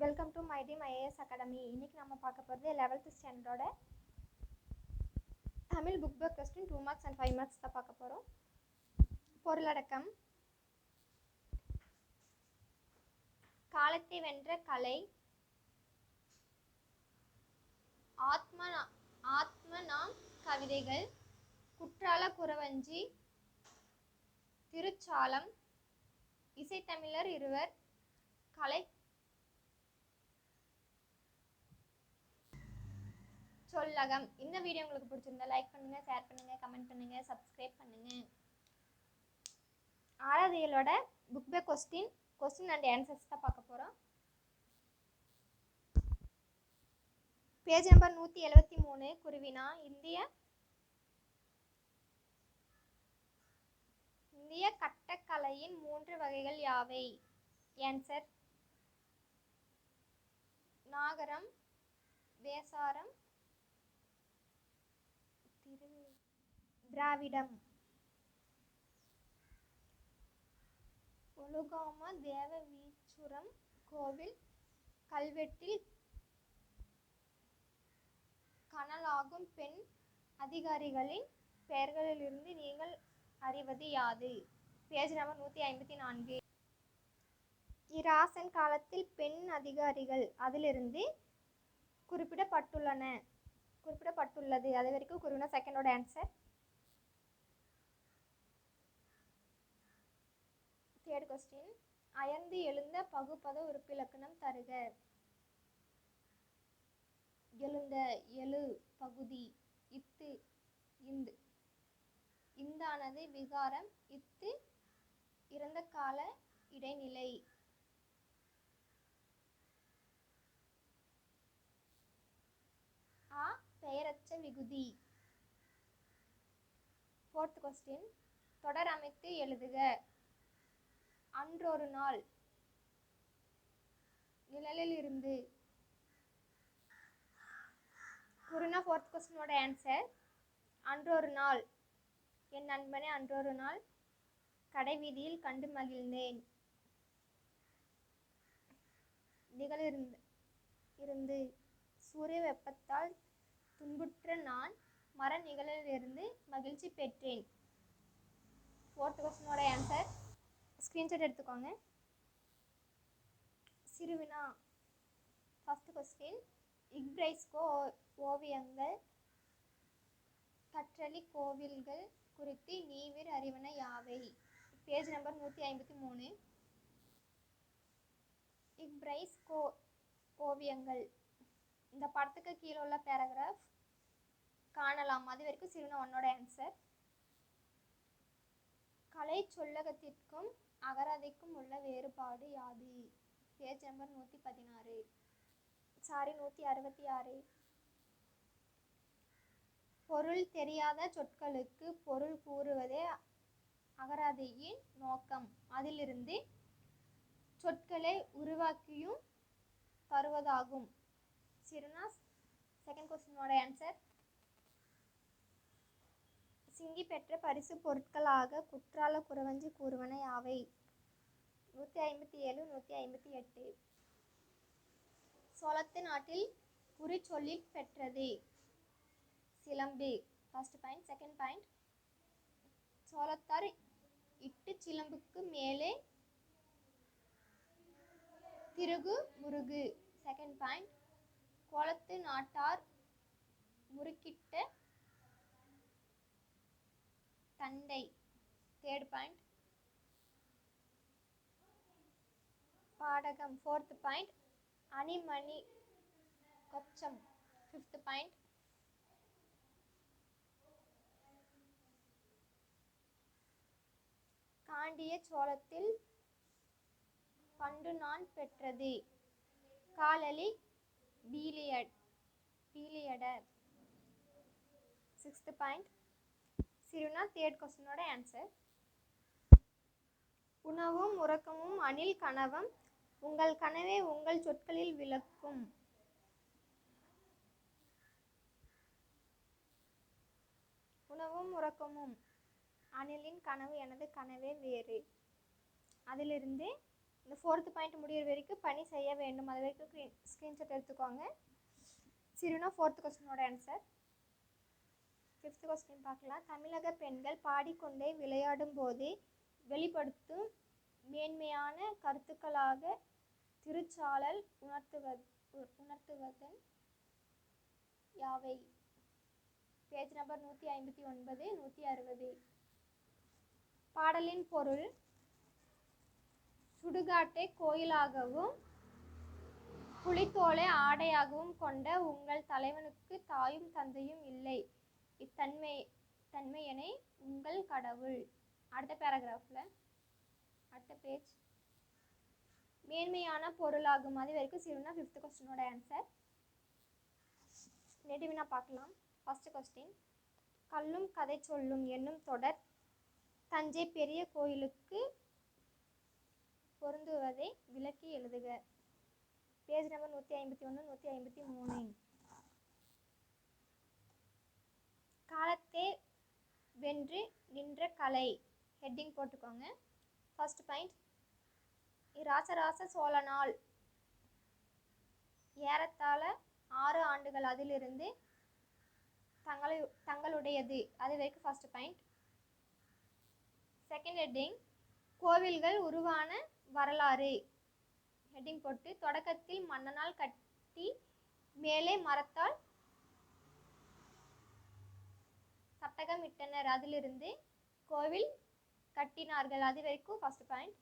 Welcome to my team IAS academy இன்னைக்கு நம்ம பார்க்க போகிறது eleventh ஸ்டாண்டர்டோட Tamil book back question two marks and five marks தான் பார்க்க போகிறோம் பொருளடக்கம் காலத்தை வென்ற கலை. ஆத்ம ஆத்ம நாம் கவிதைகள். குற்றால குறவஞ்சி. திருச்சாலம். இசைத்தமிழர் இருவர். கலை சொல்லகம் இந்த வீடியோ உங்களுக்கு பிடிச்சிருந்தா லைக் பண்ணுங்க ஷேர் பண்ணுங்க கமெண்ட் பண்ணுங்க சப்ஸ்கிரைப் பண்ணுங்க. ஆறாவது book back question question and answers தான் பார்க்க போகிறோம் பேஜ் நம்பர் நூற்றி எழுபத்தி மூணு குருவினா இந்திய இந்திய கட்டக்கலையின் மூன்று வகைகள் யாவை? ஆன்சர் நாகரம் வேசாரம் திராவிடம். ஒழுகாம தேவ வீச்சுரம் கோவில் கல்வெட்டில் கனலாகும் பெண் அதிகாரிகளின் பெயர்களிலிருந்து நீங்கள் அறிவது யாது? பேஜ் நம்பர் நூற்றி ஐம்பத்தி நான்கு. இராசன் காலத்தில் பெண் அதிகாரிகள் அதிலிருந்து குறிப்பிடப்பட்டுள்ளன. குறிப்பிடப்பட்டுள்ளது. அது வரைக்கும் குறிப்பிட செகண்டோட ஆன்சர் தேர்ட் கொஸ்டின் அயர்ந்து எழுந்த பகுப்பத உறுப்பிலக்கணம் தருக. எழுந்த எழு பகுதி இத்து இந்து. இந்தானது விகாரம் இத்து இறந்த கால இடைநிலை. ஆ பெயரச்ச விகுதி. ஃபோர்த் கொஸ்டின் தொடர் அமைத்து எழுதுக. அன்றொரு நாள் நிழலில் இருந்து குருனா ஃபோர்த் கொஸ்டினோட ஆன்சர் அன்றொரு நாள். என் நண்பனே அன்றொரு நாள். கடை வீதியில் கண்டு மகிழ்ந்தேன். நிகழிருந்து இருந்து சூரிய வெப்பத்தால் துன்புற்ற நான் மர நிகழிலிருந்து மகிழ்ச்சி பெற்றேன் ஃபோர்த் கொஸ்டினோட ஆன்சர் ஸ்க்ரீன்ஷாட் எடுத்துக்கோங்க. சிறுவினா ஃபஸ்ட்டு கொஸ்டின் இக்ரைஸ்கோ ஓவியங்கள். கற்றலி கோவில்கள் குறித்து நீவிர் அறிவன யாவை? பேஜ் நம்பர் நூற்றி ஐம்பத்தி மூணு. இக்ரைஸ் கோ ஓவியங்கள். இந்த படத்துக்கு கீழே உள்ள பேராகிராஃப் காணலாம். அது வரைக்கும் சிறுவினா உன்னோட ஆன்சர் கலை சொல்லகத்திற்கும் அகராதிக்கும் உள்ள வேறுபாடு யாது? பேஜ் நம்பர் நூற்றி பதினாறு சாரி நூற்றி அறுபத்தி ஆறு பொருள் தெரியாத சொற்களுக்கு பொருள் கூறுவதே அகராதியின் நோக்கம். அதிலிருந்து சொற்களை உருவாக்கியும் தருவதாகும். சரினா செகண்ட் கொஸ்டினோட ஆன்சர் சிங்கி பெற்ற பரிசு பொருட்களாக குற்றால குறவஞ்சி கூறுவன யாவை? நூற்றி ஐம்பத்தி ஏழு நூற்றி ஐம்பத்தி எட்டு. சோளத்து நாட்டில் குறிச்சொல்லில் பெற்றது. சிலம்பு. ஃபர்ஸ்ட் பாயிண்ட் செகண்ட் பாயிண்ட் சோளத்தார் இட்டு சிலம்புக்கு மேலே திருகு முருகு. செகண்ட் பாயிண்ட் கோலத்து நாட்டார் முறுக்கிட்ட தண்டை. தேர்ட் பாயிண்ட் பாடகம். ஃபோர்த் பாயிண்ட் அணிமணி கொச்சம். ஃபிஃப்த் பாயிண்ட் காண்டிய சோளத்தில் பண்டு நான் பெற்றது. காலலி பீலியட் பீலியடர். சிக்ஸ்த் பாயிண்ட் சிறுனா தேர்ட் கொஸ்டினோட ஆன்சர் உணவும் உறக்கமும் அணில் கனவும் உங்கள் கனவை உங்கள் சொற்களில் விளக்கும். உணவும் உறக்கமும் அணிலின் கனவு எனது கனவே வேறு. அதிலிருந்து இந்த ஃபோர்த்து பாயிண்ட் முடிகிற வரைக்கும் பணி செய்ய வேண்டும். அது வரைக்கும் ஸ்க்ரீன்ஷாட் எடுத்துக்கோங்க. சரினா ஃபோர்த்து கொஸ்டினோட ஆன்சர் ஃபிஃப்த் கொஸ்டின் பார்க்கலாம். தமிழக பெண்கள் பாடிக்கொண்டே விளையாடும் போதே வெளிப்படுத்தும் மேன்மையான கருத்துக்களாக திருச்சாளல் உணர்த்துவது உணர்த்துவதன் யாவை? பேஜ் நம்பர் நூற்றி ஐம்பத்தி ஒன்பது நூற்றி அறுபது. பாடலின் பொருள் சுடுகாட்டை கோயிலாகவும் புலித்தோலை ஆடையாகவும் கொண்ட உங்கள் தலைவனுக்கு தாயும் தந்தையும் இல்லை. இத்தன்மை தன்மையனை உங்கள் கடவுள். அடுத்த பேராகிராஃபில் அடுத்த பேஜ் மேன்மையான பொருளாகும். அது வரைக்கும் சிறுனா ஃபிஃப்த் கொஸ்டினோட ஆன்சர் நெடுவினா பார்க்கலாம். ஃபர்ஸ்ட் கொஸ்டின் கல்லும் கதை சொல்லும் என்னும் தொடர் தஞ்சை பெரிய கோயிலுக்கு பொருந்துவதை விளக்கி எழுதுக. பேஜ் நம்பர் நூற்றி ஐம்பத்தி ஒன்று நூற்றி ஐம்பத்தி மூணு. காலத்தே வென்று நின்ற கலை. ஹெட்டிங் போட்டுக்கோங்க. ஃபர்ஸ்ட் பாயிண்ட் ராசராச சோழனால் ஏறத்தாழ ஆறு ஆண்டுகள் அதிலிருந்து தங்களை தங்களுடையது. அது வரைக்கும் ஃபர்ஸ்ட் பாயிண்ட் செகண்ட் ஹெட்டிங் கோவில்கள் உருவான வரலாறு. ஹெட்டிங் போட்டு தொடக்கத்தில் மன்னனால் கட்டி மேலே மரத்தால் சட்டகம் இட்டனர். அதிலிருந்து கோவில் கட்டினார்கள். அது வரைக்கும் ஃபர்ஸ்ட் பாயிண்ட்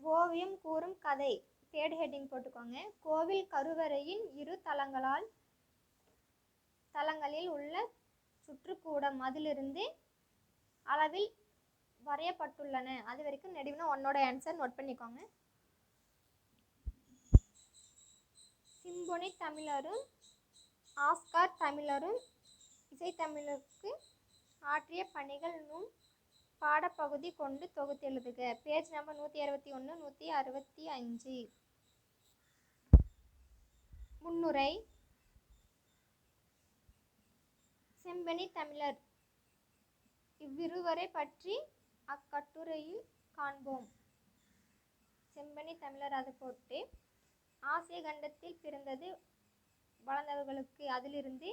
ஓவியம் கூறும் கதை. தேர்ட் ஹெட்டிங் போட்டுக்கோங்க. கோவில் கருவறையின் இரு தளங்களால் தளங்களில் உள்ள சுற்றுக்கூடம் அதிலிருந்து அளவில் வரையப்பட்டுள்ளன. அது வரைக்கும் நெடுவினா உன்னோட ஆன்சர் நோட் பண்ணிக்கோங்க. சிம்பொனி தமிழரும் ஆஸ்கார் தமிழரும் இசைத்தமிழுக்கு ஆற்றிய பணிகள் நும் பாடப்பகுதி கொண்டு தொகுத்தெழுதுக பேஜ் நம்பர் நூற்றி அறுபத்தி ஒன்று நூற்றி அறுபத்தி அஞ்சு முன்னுரை செம்பனி தமிழர். இவ்விருவரை பற்றி அக்கட்டுரையில் காண்போம். செம்பனி தமிழர் அது போட்டு ஆசிய கண்டத்தில் பிறந்தது வளர்ந்தவர்களுக்கு அதிலிருந்து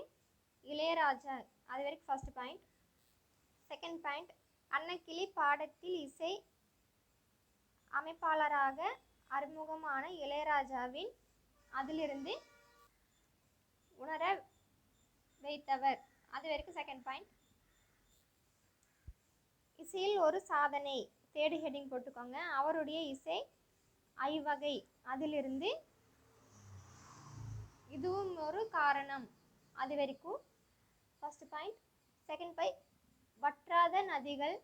இளையராஜா அது வரைக்கும் first point second point Annakili பாடத்தில் இசை அமைப்பாளராக அறிமுகமான இளையராஜாவின் அதிலிருந்து உணர வைத்தவர். அது வரைக்கும் செகண்ட் பாயிண்ட் இசையில் ஒரு சாதனை தேடு ஹெட்டிங் போட்டுக்கோங்க. அவருடைய இசை ஐவகை. அதிலிருந்து இதுவும் ஒரு காரணம். அது வரைக்கும் ஃபர்ஸ்ட் பாயிண்ட் செகண்ட் பாயிண்ட் வற்றாத நதிகள்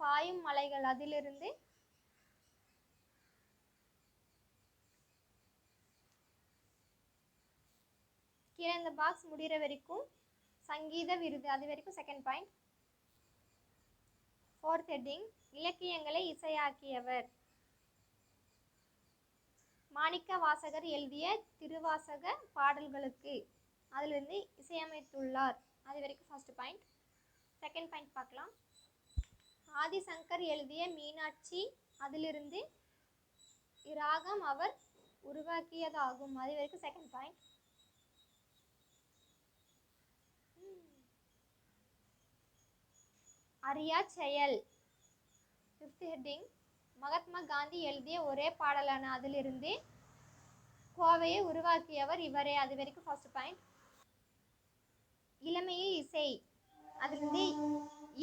பாயும் மலைகள் அதிலிருந்து கீழே இந்த பாக்ஸ் முடிகிற வரைக்கும் சங்கீத விருது. அது வரைக்கும் செகண்ட் பாயிண்ட் ஃபோர்த் ஹெட்டிங் இலக்கியங்களை இசையாக்கியவர். மாணிக்க வாசகர் எழுதிய திருவாசக பாடல்களுக்கு அதிலிருந்து இசையமைத்துள்ளார். அது வரைக்கும் ஃபர்ஸ்ட் பாயிண்ட் செகண்ட் பாயிண்ட் பார்க்கலாம். ஆதிசங்கர் எழுதிய மீனாட்சி அதிலிருந்து இராகம் அவர் உருவாக்கியதாகும். அது வரைக்கும் செகண்ட் பாயிண்ட் அறியா செயல் ஃபிஃப்த் ஹெட்டிங் மகாத்மா காந்தி எழுதிய ஒரே பாடலான அதிலிருந்து கோவையை உருவாக்கியவர் இவரே. அது வரைக்கும் ஃபர்ஸ்ட் பாயிண்ட் இளமையில் இசை. அதிலிருந்து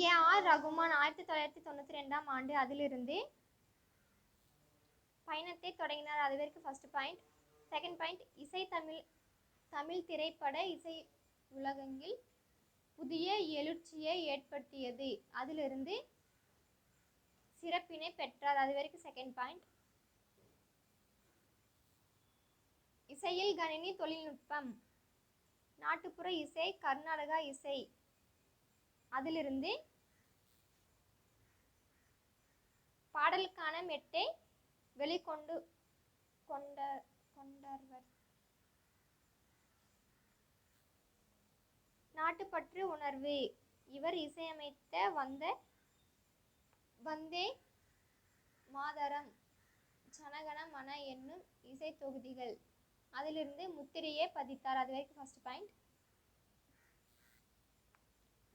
ஏ ஆர் ரகுமான் ஆயிரத்தி தொள்ளாயிரத்தி தொண்ணூற்றி ரெண்டாம் ஆண்டு அதிலிருந்து பயணத்தை தொடங்கினார். அது வரைக்கும் ஃபர்ஸ்ட் பாயிண்ட் செகண்ட் பாயிண்ட் இசை தமிழ் தமிழ் திரைப்பட இசை உலகங்கில் புதிய எழுச்சியை ஏற்படுத்தியது. அதிலிருந்து சிறப்பினை பெற்றார். அது வரைக்கும் செகண்ட் பாயிண்ட் இசையில் கணினி தொழில்நுட்பம். நாட்டுப்புற இசை கர்நாடகா இசை. அதிலிருந்து பாடலுக்கான மெட்டை வெளிக்கொண்டு கொண்ட கொண்டவர். நாட்டுப்பற்று உணர்வு. இவர் இசையமைத்த வந்த வந்தே மாதரம். சனகன மன என்னும் இசை தொகுதிகள். அதிலிருந்து முத்திரையே பதித்தார். அது வரைக்கும் ஃபர்ஸ்ட் பாயிண்ட்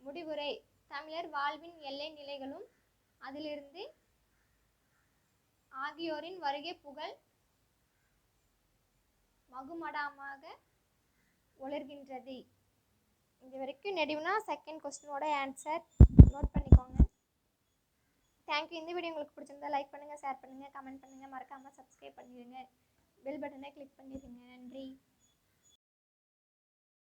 முடிவுரை. தமிழர் வாழ்வின் எல்லை நிலைகளும் அதிலிருந்து ஆகியோரின் வருகை புகழ் மகுமடமாக ஒளிர்கின்றது. இது வரைக்கும் நெடிவுனா செகண்ட் கொஸ்டினோட ஆன்சர் தேங்க்யூ இந்த வீடியோ உங்களுக்கு பிடிச்சிருந்தா லைக் பண்ணுங்கள் ஷேர் பண்ணுங்கள் கமெண்ட் பண்ணுங்கள் மறக்காமல் சப்ஸ்கிரைப் பண்ணிடுங்க. பெல் பட்டனை கிளிக் பண்ணிடுங்க. நன்றி.